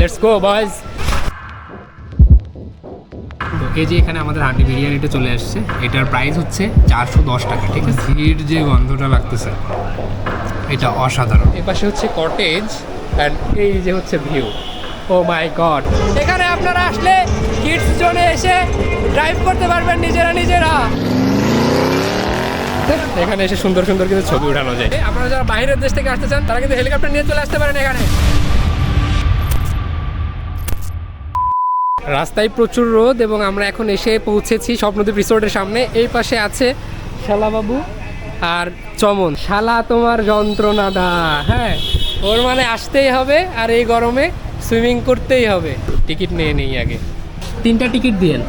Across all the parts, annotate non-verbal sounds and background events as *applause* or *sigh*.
Let's go boys তো এই যে এখানে আমাদের হান্ডি বিরিয়ানিটা চলে আসছে এটার প্রাইস হচ্ছে চারশো দশ টাকা ঠিক আছে? ঘির যে গন্ধটা লাগতেছে এটা অসাধারণ। এ পাশে হচ্ছে কটেজ অ্যান্ড এই যে হচ্ছে ভিউ ও মাই গড এখানে আপনারা আসলে কিডস জোনে এসে ড্রাইভ করতে পারবেন নিজেরা নিজেরা। এখানে এসে সুন্দর সুন্দর কিন্তু ছবি উঠানো যায়। আপনারা যারা বাইরের দেশ থেকে আসতে চান তারা কিন্তু হেলিকপ্টার নিয়ে চলে আসতে পারেন এখানে। রাস্তায় প্রচুর রোদ এবং আমরা এখন এসে পৌঁছেছি স্বপ্নদ্বীপ রিসোর্টের সামনে। এই পাশে আছে শালাবাবু আর চমন। শালা তোমার যন্ত্রণা দা হ্যাঁ? ওর মানে আসতেই হবে আর এই গরমে সুইমিং করতেই হবে। টিকিট নিয়ে নেই আগে। তিনটা টিকিট দিয়েন।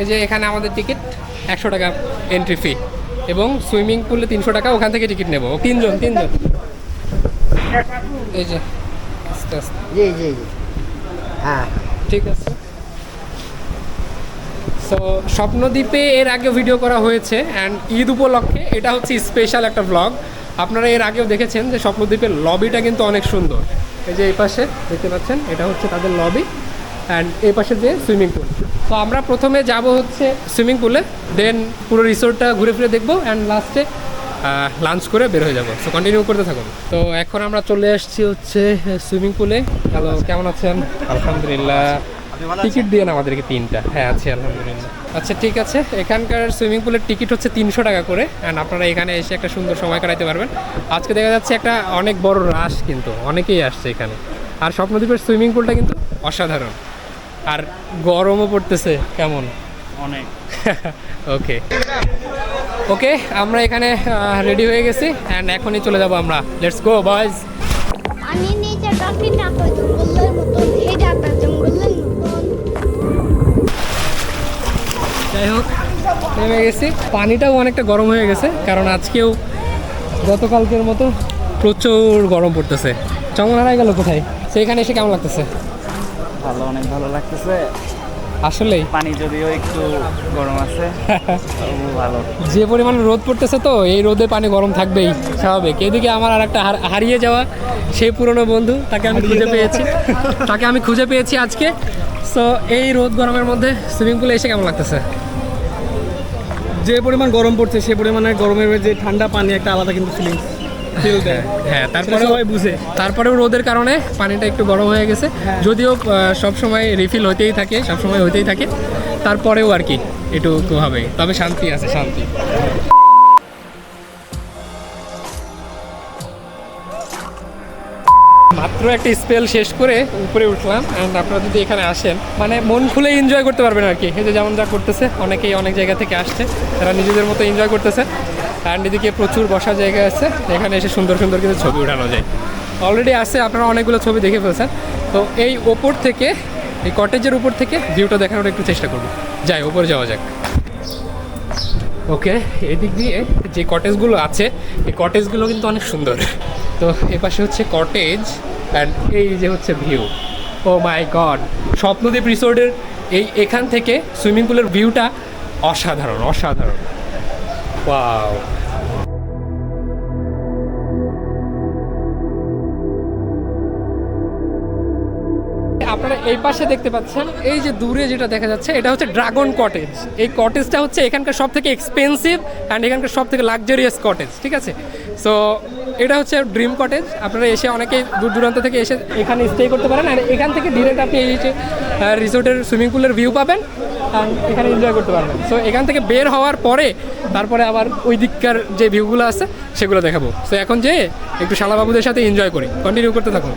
এই যে এখানে আমাদের টিকিট একশো টাকা এন্ট্রি ফি এবং সুইমিং পুলে তিনশো টাকা ওখান থেকে টিকিট নেব। তিনজন তিনজন। এই যে আস্তে আস্তে। জি জি জি হ্যাঁ। ঠিক আছে। সো স্বপ্নদ্বীপে এর আগে ভিডিও করা হয়েছে অ্যান্ড ঈদ উপলক্ষে এটা হচ্ছে স্পেশাল একটা ব্লগ আপনারা এর আগেও দেখেছেন যে স্বপ্নদ্বীপের লবিটা কিন্তু অনেক সুন্দর। এই যে এই পাশে দেখতে পাচ্ছেন, এটা হচ্ছে তাদের লবি অ্যান্ড এই পাশে যে সুইমিং পুল তো আমরা প্রথমে যাব হচ্ছে সুইমিং পুলে দেন পুরো রিসোর্টটা ঘুরে ফিরে দেখব অ্যান্ড লাস্টে লাঞ্চ করে বের হয়ে যাব। কন্টিনিউ করতে থাকুন। তো এখন আমরা চলে আসছি হচ্ছে সুইমিং পুলে হ্যালো কেমন আছেন? আলহামদুলিল্লাহ। টিকিট দিয়ে আমাদেরকে তিনটা। হ্যাঁ আছে আলহামদুলিল্লাহ। আচ্ছা ঠিক আছে। এখানকার সুইমিং পুলের টিকিট হচ্ছে তিনশো টাকা করে। অ্যান্ড আপনারা এখানে এসে একটা সুন্দর সময় কাটাতে পারবেন। আজকে দেখা যাচ্ছে একটা অনেক বড় রাশ কিন্তু অনেকেই আসছে এখানে। আর স্বপ্নদ্বীপের সুইমিং পুলটা কিন্তু অসাধারণ। আর গরমও পড়তেছে কেমন? অনেক। *laughs* ওকে ওকে আমরা এখানে রেডি হয়ে গেছি অ্যান্ড এখনই চলে যাব আমরা। লেটস গো বয়েজ আমি নিচে না কই জঙ্গলের মতন এই ডাটা জঙ্গলের মতন। যাই হোক নেমে গেছি। পানিটাও অনেকটা গরম হয়ে গেছে কারণ আজকেও গতকালকের মতো প্রচুর গরম পড়তেছে। চমন হারাই গেল কোথায়? সেইখানে এসে কেমন লাগতেছে? ভালো অনেক ভালো লাগতেছে। আসলেই। পানি যদিও একটু গরম আছে ভালো। যে পরিমাণ রোদ পড়তেছে তো এই রোদে পানি গরম থাকবেই স্বাভাবিক। এদিকে আমার আর একটা হারিয়ে যাওয়া সেই পুরনো বন্ধু তাকে আমি খুঁজে পেয়েছি। তাকে আমি খুঁজে পেয়েছি আজকে। সো এই রোদ গরমের মধ্যে সুইমিং পুলে এসে কেমন লাগতেছে? যে পরিমাণ গরম পড়ছে সে পরিমাণে গরমের যে ঠান্ডা পানি একটা আলাদা কিন্তু ফিলিং ফিল দেয় হ্যাঁ তারপরে সবাই বুঝে। তারপরেও রোদের কারণে পানিটা একটু গরম হয়ে গেছে। যদিও সব সময় রিফিল হতেই থাকে সব সময় হতেই থাকে। তারপরেও আর কি একটু একটু হবে। তবে শান্তি আছে শান্তি। মাত্র একটা স্পেল শেষ করে উপরে উঠলাম অ্যান্ড আপনারা যদি এখানে আসেন মানে মন খুলে এনজয় করতে পারবেন আর কি। এই যে যেমন যা করতেছে অনেকেই অনেক জায়গা থেকে আসছে তারা নিজেদের মতো এনজয় করতেছে। অ্যান্ড এদিকে প্রচুর বসার জায়গা আছে। এখানে এসে সুন্দর সুন্দর কিন্তু ছবি উঠানো যায়। অলরেডি আছে, আপনারা অনেকগুলো ছবি দেখে ফেলছেন। তো এই ওপর থেকে, এই কটেজের উপর থেকে ভিউটা দেখানোর একটু চেষ্টা করব। যাই ওপরে যাওয়া যাক। ওকে এদিক দিয়ে যে কটেজগুলো আছে, এই কটেজগুলো কিন্তু অনেক সুন্দর। তো এ পাশে হচ্ছে কটেজ অ্যান্ড এই যে হচ্ছে ভিউ ও মাই গড স্বপ্নদ্বীপ রিসোর্টের এই এখান থেকে সুইমিং পুলের ভিউটা অসাধারণ অসাধারণ। ওয়াও আপনারা এই পাশে দেখতে পাচ্ছেন, এই যে দূরে যেটা দেখা যাচ্ছে, এটা হচ্ছে ড্রাগন কটেজ এই কটেজটা হচ্ছে এখানকার সব থেকে এক্সপেন্সিভ অ্যান্ড এখানকার সব থেকে লাক্সারিয়াস কটেজ ঠিক আছে? সো এটা হচ্ছে ড্রিম কটেজ আপনারা এসে অনেকেই দূর দূরান্ত থেকে এসে এখানে স্টে করতে পারেন। আর এখান থেকে ডিরেক্ট আপনি এই যে রিসোর্টের সুইমিং পুলের ভিউ পাবেন। এখানে এনজয় করতে পারবেন। সো এখান থেকে বের হওয়ার পরে তারপরে আবার ওই দিককার যে ভিউগুলো আছে, সেগুলো দেখাবো। সো এখন যে একটু শালাবাবুদের সাথে এনজয় করি। কন্টিনিউ করতে থাকুন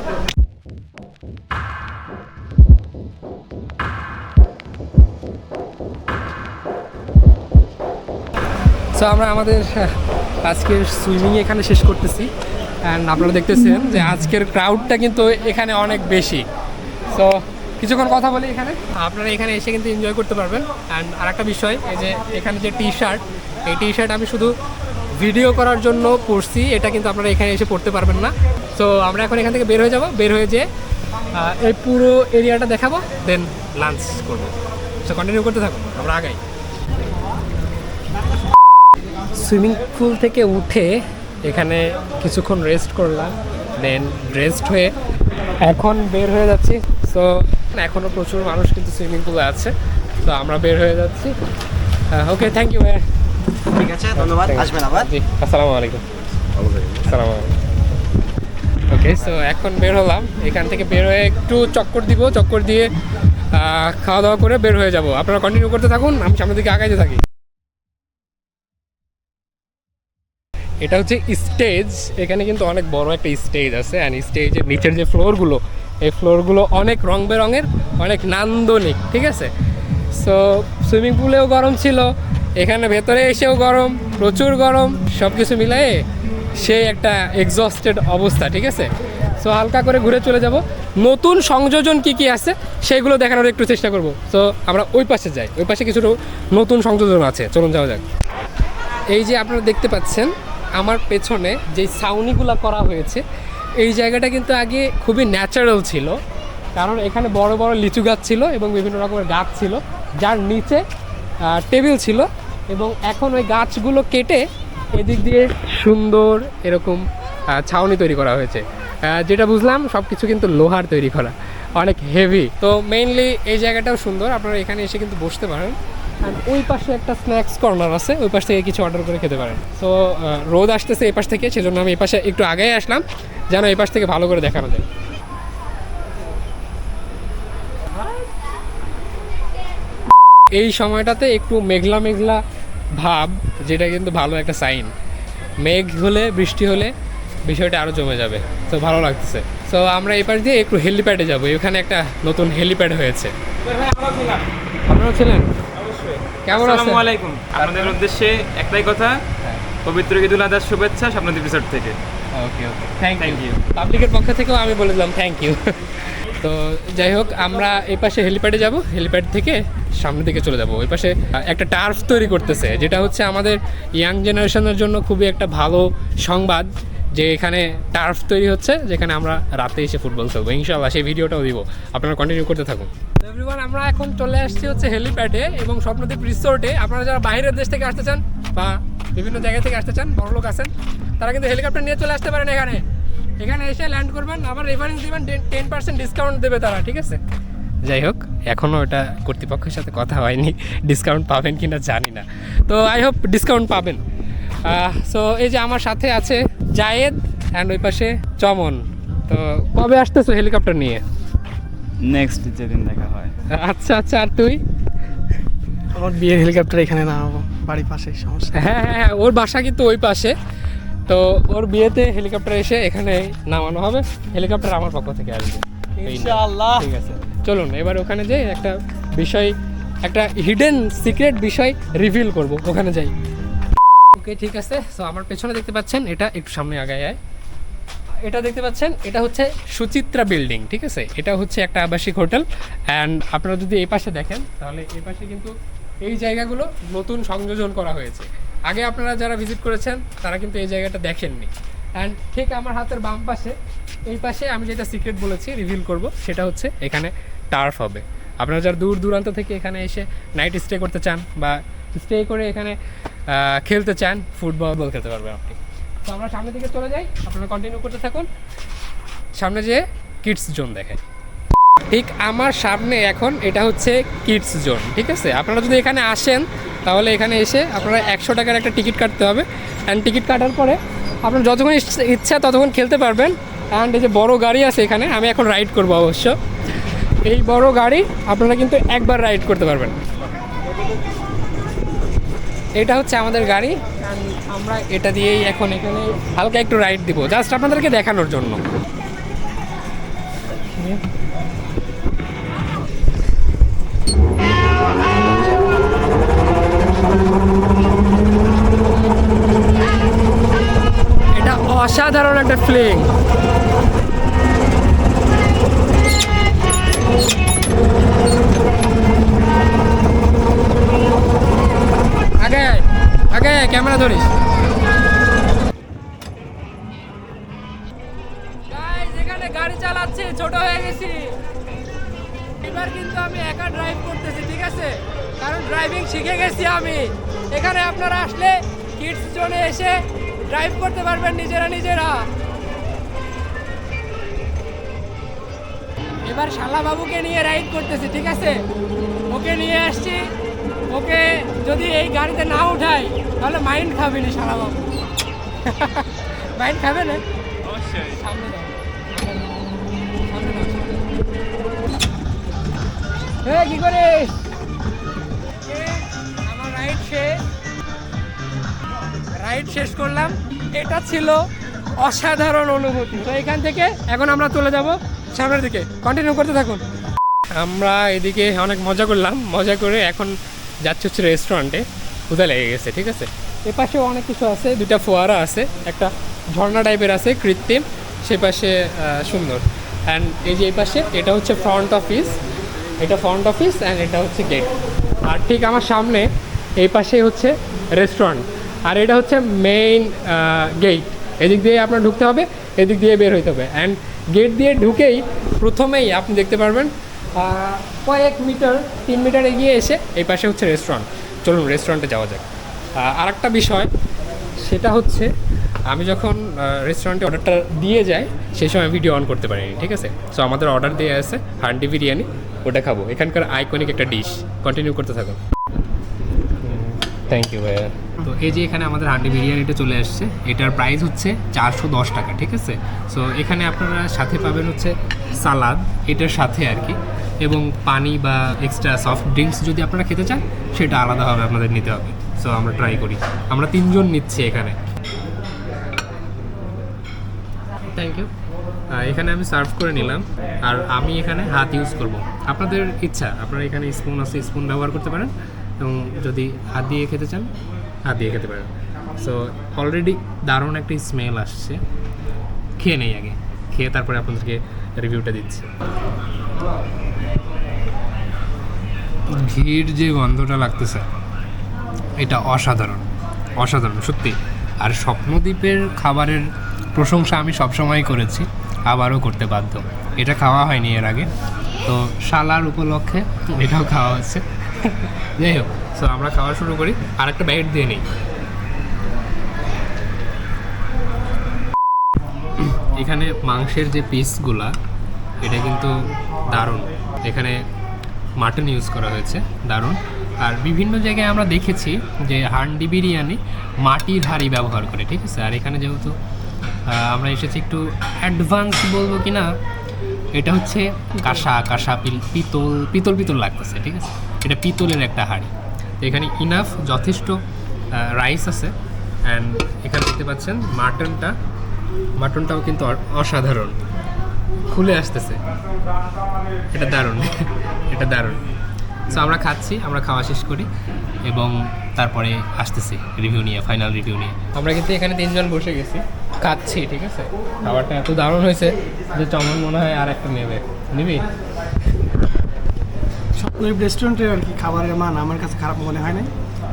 সো আমরা আমাদের আজকের সুইমিং এখানে শেষ করতেছি। অ্যান্ড আপনারা দেখতেছেন যে আজকের ক্রাউডটা কিন্তু এখানে অনেক বেশি। সো কিছুক্ষণ কথা বলি এখানে। আপনারা এখানে এসে কিন্তু এনজয় করতে পারবেন। অ্যান্ড আরেকটা বিষয়, এই যে এখানে যে টি শার্ট এই টি শার্ট আমি শুধু ভিডিও করার জন্য পরছি, এটা কিন্তু আপনারা এখানে এসে পড়তে পারবেন না। সো আমরা এখন এখান থেকে বের হয়ে যাব, বের হয়ে যেয়ে এই পুরো এরিয়াটা দেখাবো দেন লাঞ্চ করব। সো কন্টিনিউ করতে থাকুন, আমরা আগাই। সুইমিং পুল থেকে উঠে এখানে কিছুক্ষণ রেস্ট করলাম দেন রেস্ট হয়ে এখন বের হয়ে যাচ্ছি। সো এখনও প্রচুর মানুষ কিন্তু সুইমিং পুলে আছে তো আমরা বের হয়ে যাচ্ছি। ওকে থ্যাংক ইউ ভাইয়া। ঠিক আছে ধন্যবাদ আসবেন আবার। জি আসসালামু আলাইকুম। আসসালামু আলাইকুম। ওকে সো এখন বের হলাম এখান থেকে বের হয়ে একটু চক্কর দিব চক্কর দিয়ে খাওয়া দাওয়া করে বের হয়ে যাব। আপনারা কন্টিনিউ করতে থাকুন আমি সামনের দিকে আগাইতে থাকি। এটা হচ্ছে স্টেজ এখানে কিন্তু অনেক বড় একটা স্টেজ আছে অ্যান্ড স্টেজের নিচের যে ফ্লোরগুলো এই ফ্লোরগুলো অনেক রং বেরঙের অনেক নান্দনিক, ঠিক আছে? সো সুইমিং পুলেও গরম ছিল, এখানে ভেতরে এসেও গরম, প্রচুর গরম সব কিছু মিলাই সেই একটা এক্সস্টেড অবস্থা, ঠিক আছে? সো হালকা করে ঘুরে চলে যাব। নতুন সংযোজন কি কি আছে সেইগুলো দেখানোর একটু চেষ্টা করব। সো আমরা ওই পাশে যাই, ওই পাশে কিছু নতুন সংযোজন আছে, চলুন যাওয়া যাক। এই যে আপনারা দেখতে পাচ্ছেন, আমার পেছনে যে ছাউনিগুলো করা হয়েছে এই জায়গাটা কিন্তু আগে খুবই ন্যাচারাল ছিল। কারণ এখানে বড় বড় লিচু গাছ ছিল এবং বিভিন্ন রকমের গাছ ছিল। যার নিচে টেবিল ছিল এবং এখন ওই গাছগুলো কেটে এদিক দিয়ে সুন্দর এরকম ছাউনি তৈরি করা হয়েছে। যেটা বুঝলাম সব কিছু কিন্তু লোহার তৈরি করা, অনেক হেভি তো মেইনলি এই জায়গাটাও সুন্দর, আপনারা এখানে এসে কিন্তু বসতে পারেন। আর ওই পাশে একটা স্ন্যাক্স কর্নার আছে, ওই পাশ থেকে কিছু অর্ডার করে খেতে পারেন। তো রোদ আসতেছে এই পাশ থেকে, সেজন্য আমি এই পাশে একটু আগেই আসলাম। যেন এই পাশ থেকে ভালো করে দেখানো যায়। এই সময়টাতে একটু মেঘলা মেঘলা ভাব যেটা কিন্তু ভালো একটা সাইন মেঘ হলে বৃষ্টি হলে বিষয়টা আরও জমে যাবে। তো ভালো লাগতেছে। তো আমরা এই পাশ দিয়ে একটু হেলিপ্যাডে যাব। এখানে একটা নতুন হেলিপ্যাড হয়েছে। আপনারা ছিলেন? কেমন আসসালামু আলাইকুম। আপনাদের উদ্দেশ্যে একটাই কথা পবিত্র ঈদুল আজহার শুভেচ্ছা স্বপ্নদীপ রিসোর্ট থেকে। ওকে ওকে থ্যাংক ইউ পাবলিকের পক্ষ থেকেও আমি বলে দিলাম থ্যাংক ইউ *laughs* তো যাই হোক আমরা এই পাশে হেলিপ্যাডে যাব। হেলিপ্যাড থেকে সামনের দিকে চলে যাব। ওই পাশে একটা টার্ফ তৈরি করতেছে যেটা হচ্ছে আমাদের ইয়াং জেনারেশনের জন্য খুবই একটা ভালো সংবাদ যে এখানে টার্ফ তৈরি হচ্ছে যেখানে আমরা রাতে এসে ফুটবল খেলব। ইনশাল্লাহ সেই ভিডিওটাও দিব। আপনারা কন্টিনিউ করতে থাকুন। এভরিওয়ান আমরা এখন চলে আসছি হচ্ছে হেলিপ্যাডে এবং স্বপ্নদ্বীপ রিসোর্টে আপনারা যারা বাইরের দেশ থেকে আসতে চান বা বিভিন্ন জায়গা থেকে আসতে চান বড় লোক আছেন তারা কিন্তু হেলিকপ্টার নিয়ে চলে আসতে পারেন এখানে। এখানে এসে ল্যান্ড করবেন আবার রেফারেন্স দিবেন টেন পার্সেন্ট ডিসকাউন্ট দেবে তারা ঠিক আছে? যাই হোক এখনও এটা কর্তৃপক্ষের সাথে কথা হয়নি ডিসকাউন্ট পাবেন কি না জানি না। তো আই হোপ ডিসকাউন্ট পাবেন। সো এই যে আমার সাথে আছে জায়েদ অ্যান্ড ওই পাশে চমন। তো কবে আসতেছো হেলিকপ্টার নিয়ে? নেক্সট যেদিন দেখা হয়। আচ্ছা আচ্ছা আর তুই? আমার বিয়ের হেলিকপ্টার এখানে নামাবো। বাড়ির পাশে সমস্যা। হ্যাঁ হ্যাঁ হ্যাঁ ওর বাসা কিন্তু ওই পাশে। তো ওর বিয়েতে হেলিকপ্টার এসে এখানে নামানো হবে। হেলিকপ্টার আমার পক্ষ থেকে আসবে। ইনশাআল্লাহ। ঠিক আছে। চলুন এবার ওখানে যাই একটা বিষয় একটা হিডেন সিক্রেট বিষয় রিভিল করব। ওখানে যাই। ওকে ঠিক আছে। সো আমার পেছনে দেখতে পাচ্ছেন এটা একটু সামনে আগায় আয়। এটা দেখতে পাচ্ছেন এটা হচ্ছে সুচিত্রা বিল্ডিং ঠিক আছে? এটা হচ্ছে একটা আবাসিক হোটেল অ্যান্ড আপনারা যদি এই পাশে দেখেন তাহলে এই পাশে কিন্তু এই জায়গাগুলো নতুন সংযোজন করা হয়েছে। আগে আপনারা যারা ভিজিট করেছেন, তারা কিন্তু এই জায়গাটা দেখেননি। অ্যান্ড ঠিক আমার হাতের বাম পাশে, এই পাশে আমি যেটা সিক্রেট বলেছি রিভিল করব, সেটা হচ্ছে এখানে টার্ফ হবে। আপনারা যারা দূর দূরান্ত থেকে এখানে এসে নাইট স্টে করতে চান বা স্টে করে এখানে খেলতে চান ফুটবল বল খেলতে পারবেন আপনি। তো আমরা সামনের দিকে চলে যাই, আপনারা কন্টিনিউ করতে থাকুন। সামনে যেয়ে কিডস জোন দেখেন। ঠিক আমার সামনে এখন এটা হচ্ছে কিডস জোন, ঠিক আছে? আপনারা যদি এখানে আসেন, তাহলে এখানে এসে আপনারা একশো টাকার একটা টিকিট কাটতে হবে। অ্যান্ড টিকিট কাটার পরে আপনার যতক্ষণ ইচ্ছা- ততক্ষণ খেলতে পারবেন। অ্যান্ড এই যে বড় গাড়ি আছে এখানে, আমি এখন রাইড করব অবশ্য। এই বড় গাড়ি আপনারা কিন্তু একবার রাইড করতে পারবেন। এটা হচ্ছে আমাদের গাড়ি। আমরা এটা দিয়েই এখন এখানে হালকা একটু রাইড দিব। জাস্ট আপনাদেরকে দেখানোর জন্য। অসাধারণ একটা ফিলিং আগে আগে, ক্যামেরা ধরিস। গাড়ি চালাচ্ছি, ছোট হয়ে গেছি। এবার কিন্তু আমি একা ড্রাইভ করতেছি, ঠিক আছে? কারণ ড্রাইভিং শিখে গেছি আমি। এখানে আপনারা আসলে কিডস জোনে এসে ড্রাইভ করতে পারবেন নিজেরা নিজেরা। এবার শালা বাবুকে নিয়ে রাইড করতেছি ঠিক আছে? ওকে নিয়ে আসছি। ওকে যদি এই গাড়িতে না উঠাই তাহলে মাইন্ড খাবে নি শালা বাবু। *laughs* মাইন্ড খাবে না? অবশ্যই। সামনে এই, কি করিস? আমার রাইড শেষ। রাইড শেষ করলাম। এটা ছিল অসাধারণ অনুভূতি। তো এখান থেকে এখন আমরা চলে যাব সামনের দিকে। কন্টিনিউ করতে থাকুন। আমরা এদিকে অনেক মজা করলাম। মজা করে এখন যাচ্ছে হচ্ছে রেস্টুরেন্টে ক্ষুদা লেগে গেছে, ঠিক আছে? এ পাশেও অনেক কিছু আছে। দুটা ফোয়ারা আছে, একটা ঝর্ণা টাইপের আছে, কৃত্রিম, সে পাশে সুন্দর। অ্যান্ড এই যে এই পাশে, এটা হচ্ছে ফ্রন্ট অফিস এটা ফ্রন্ট অফিস অ্যান্ড এটা হচ্ছে গেট আর ঠিক আমার সামনে এই পাশে হচ্ছে রেস্টুরেন্ট আর এটা হচ্ছে মেইন গেট এদিক দিয়ে আপনার ঢুকতে হবে, এদিক দিয়ে বের হইতে হবে। অ্যান্ড গেট দিয়ে ঢুকেই প্রথমেই আপনি দেখতে পারবেন কয়েক মিটার, তিন মিটার এগিয়ে এসে এই পাশে হচ্ছে রেস্টুরেন্ট চলুন রেস্টুরেন্টে যাওয়া যাক। আর একটা বিষয়, সেটা হচ্ছে আমি যখন রেস্টুরেন্টে অর্ডারটা দিয়ে যাই, সেই সময় ভিডিও অন করতে পারিনি, ঠিক আছে? সো আমাদের অর্ডার দিয়ে আছে, হান্ডি বিরিয়ানি, ওটা খাব। এখানকার আইকনিক একটা ডিশ কন্টিনিউ করতে থাকুন। থ্যাংক ইউ ভাইয়া। তো এই যে এখানে আমাদের হান্ডি বিরিয়ানিটা চলে আসছে, এটার প্রাইস হচ্ছে চারশো দশ টাকা, ঠিক আছে? সো এখানে আপনারা সাথে পাবেন হচ্ছে সালাদ, এটার সাথে আর কি, এবং পানি বা এক্সট্রা সফট ড্রিঙ্কস যদি আপনারা খেতে চান, সেটা আলাদাভাবে আপনাদের নিতে হবে। সো আমরা ট্রাই করি। আমরা তিনজন নিচ্ছি এখানে। থ্যাংক ইউ এখানে আমি সার্ভ করে নিলাম, আর আমি এখানে হাত ইউজ করব। আপনাদের ইচ্ছা, আপনারা এখানে স্পুন আছে স্পুন ব্যবহার করতে পারেন। এবং যদি হাত দিয়ে খেতে চান, হাত দিয়ে খেতে পারেন। সো অলরেডি দারুণ একটা স্মেল আসছে। খেয়ে নেই আগে। খেয়ে তারপরে আপনাদেরকে রিভিউটা দিচ্ছি। ঘির যে গন্ধটা লাগতেছে, এটা অসাধারণ। অসাধারণ, সত্যি। আর স্বপ্নদ্বীপের খাবারের প্রশংসা আমি সবসময় করেছি, আবারও করতে বাধ্য। এটা খাওয়া হয়নি এর আগে। তো শালার উপলক্ষে এটাও খাওয়া হচ্ছে। যাই হোক সো আমরা খাওয়া শুরু করি, আর একটা ব্যাট দিয়ে নিই। এখানে মাংসের যে পিসগুলা এটা কিন্তু দারুণ। এখানে মাটন ইউজ করা হয়েছে, দারুণ। আর বিভিন্ন জায়গায় আমরা দেখেছি যে হান্ডি বিরিয়ানি মাটির হাঁড়ি ব্যবহার করে, ঠিক আছে? আর এখানে যেহেতু আমরা এসেছি একটু অ্যাডভান্স বলব কি না এটা হচ্ছে কাঁসা কাঁসা পিতল পিতল পিতল লাগতেছে, ঠিক আছে? এটা পিতলের একটা হাঁড়ি। তো এখানে ইনাফ যথেষ্ট রাইস আছে। অ্যান্ড এখানে দেখতে পাচ্ছেন মাটনটা। মাটনটাও কিন্তু অসাধারণ। খুলে আসতেছে। এটা দারুণ। *laughs* এটা দারুণ। সো আমরা খাচ্ছি, আমরা খাওয়া শেষ করি এবং তারপরে আসতেছি রিভিউ নিয়ে ফাইনাল রিভিউ নিয়ে। আমরা কিন্তু এখানে তিনজন বসে গেছি। খাচ্ছি, ঠিক আছে? খাবারটা এত দারুণ হয়েছে যে চমন মনে হয় আর একটা নেবে। নিবি? স্বপ্নদ্বীপ রেস্টুরেন্টের আর কি খাবারের মান আমার কাছে খারাপ মনে হয় না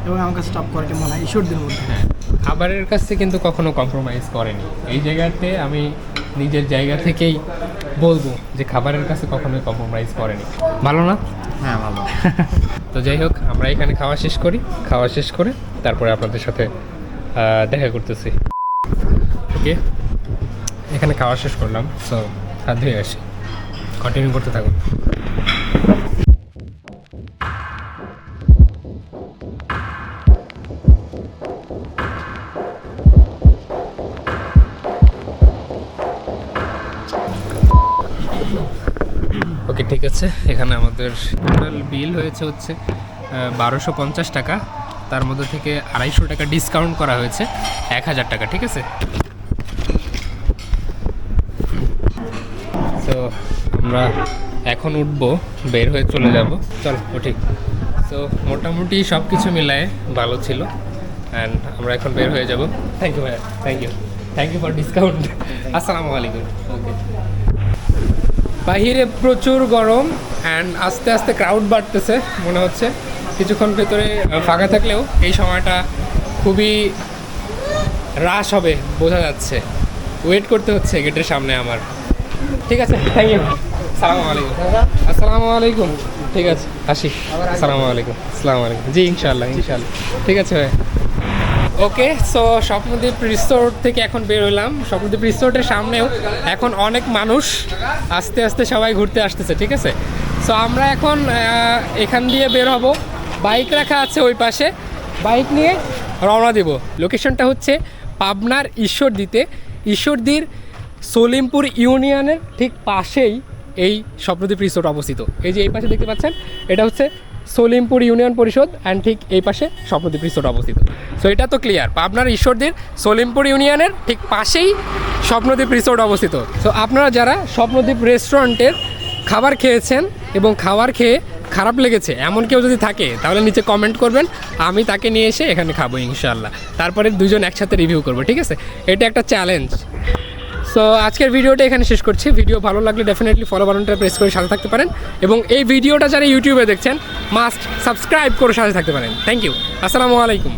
এবং আমার কাছে টপ কোয়ালিটি মনে হয় ঈশ্বরদের মধ্যে। হ্যাঁ খাবারের কাছে কিন্তু কখনো কম্প্রোমাইজ করেনি। এই জায়গাতে আমি নিজের জায়গা থেকেই বলব যে খাবারের কাছে কখনোই কম্প্রোমাইজ করেনি। ভালো না? হ্যাঁ ভালো। তো যাই হোক আমরা এখানে খাওয়া শেষ করি। খাওয়া শেষ করে তারপরে আপনাদের সাথে দেখা করতেছি। ওকে? এখানে খাওয়া শেষ করলাম সো হাত ধুয়ে আসি। কন্টিনিউ করতে থাকুন। ঠিক আছে, এখানে আমাদের টোটাল বিল হয়েছে হচ্ছে বারোশো পঞ্চাশ টাকা। তার মধ্যে থেকে আড়াইশো টাকা ডিসকাউন্ট করা হয়েছে এক হাজার টাকা, ঠিক আছে? তো আমরা এখন উঠবো, বের হয়ে চলে যাব। চল, উঠি। তো মোটামুটি সব কিছু মিলায়ে ভালো ছিল অ্যান্ড আমরা এখন বের হয়ে যাব। থ্যাংক ইউ ভাইয়া। Thank you thank you for discount আসসালামু আলাইকুম। ওকে বাহিরে প্রচুর গরম অ্যান্ড আস্তে আস্তে ক্রাউড বাড়তেছে, মনে হচ্ছে। কিছুক্ষণ ভেতরে ফাঁকা থাকলেও এই সময়টা খুবই রাশ হবে, বোঝা যাচ্ছে। ওয়েট করতে হচ্ছে গেটের সামনে আমার। ঠিক আছে থ্যাংক ইউ সালামু আলাইকুম। আসসালামু আলাইকুম। ঠিক আছে, আসি। আসসালামু আলাইকুম। আসসালামু আলাইকুম। জি ইনশাল্লাহ ইনশাল্লাহ ঠিক আছে ভাই। ওকে সো স্বপ্নদ্বীপ রিসোর্ট থেকে এখন বের হলাম স্বপ্নদ্বীপ রিসোর্টের সামনেও এখন অনেক মানুষ আস্তে আস্তে সবাই ঘুরতে আসতেছে, ঠিক আছে? সো আমরা এখন এখান দিয়ে বের হব। বাইক রাখা আছে ওই পাশে। বাইক নিয়ে রওনা দেব। লোকেশনটা হচ্ছে পাবনার ঈশ্বরদীতে। ঈশ্বরদীর সলিমপুর ইউনিয়নের ঠিক পাশেই এই স্বপ্নদ্বীপ রিসোর্ট অবস্থিত। এই যে এই পাশে দেখতে পাচ্ছেন, এটা হচ্ছে সলিমপুর ইউনিয়ন পরিষদ অ্যান্ড ঠিক এই পাশে স্বপ্নদ্বীপ রিসোর্ট অবস্থিত। সো এটা তো ক্লিয়ার পাবনার ঈশ্বরদীর সলিমপুর ইউনিয়নের ঠিক পাশেই স্বপ্নদ্বীপ রিসোর্ট অবস্থিত। সো আপনারা যারা স্বপ্নদ্বীপ রেস্টুরেন্টের খাবার খেয়েছেন এবং খাবার খেয়ে খারাপ লেগেছে, এমন কেউ যদি থাকে, তাহলে নিচে কমেন্ট করবেন। আমি তাকে নিয়ে এসে এখানে খাব ইনশাল্লাহ তারপরে দুজন একসাথে রিভিউ করব, ঠিক আছে? এটা একটা চ্যালেঞ্জ সো আজকের ভিডিওটা এখানে শেষ করছি। ভিডিও ভালো লাগলে ডেফিনেটলি ফলো বাটনটা প্রেস করে সাথে থাকতে পারেন এবং এই ভিডিওটা যারা ইউটিউবে দেখছেন মাস্ট সাবস্ক্রাইব করে সাথে থাকতে পারেন। থ্যাংক ইউ আসসালামু আলাইকুম।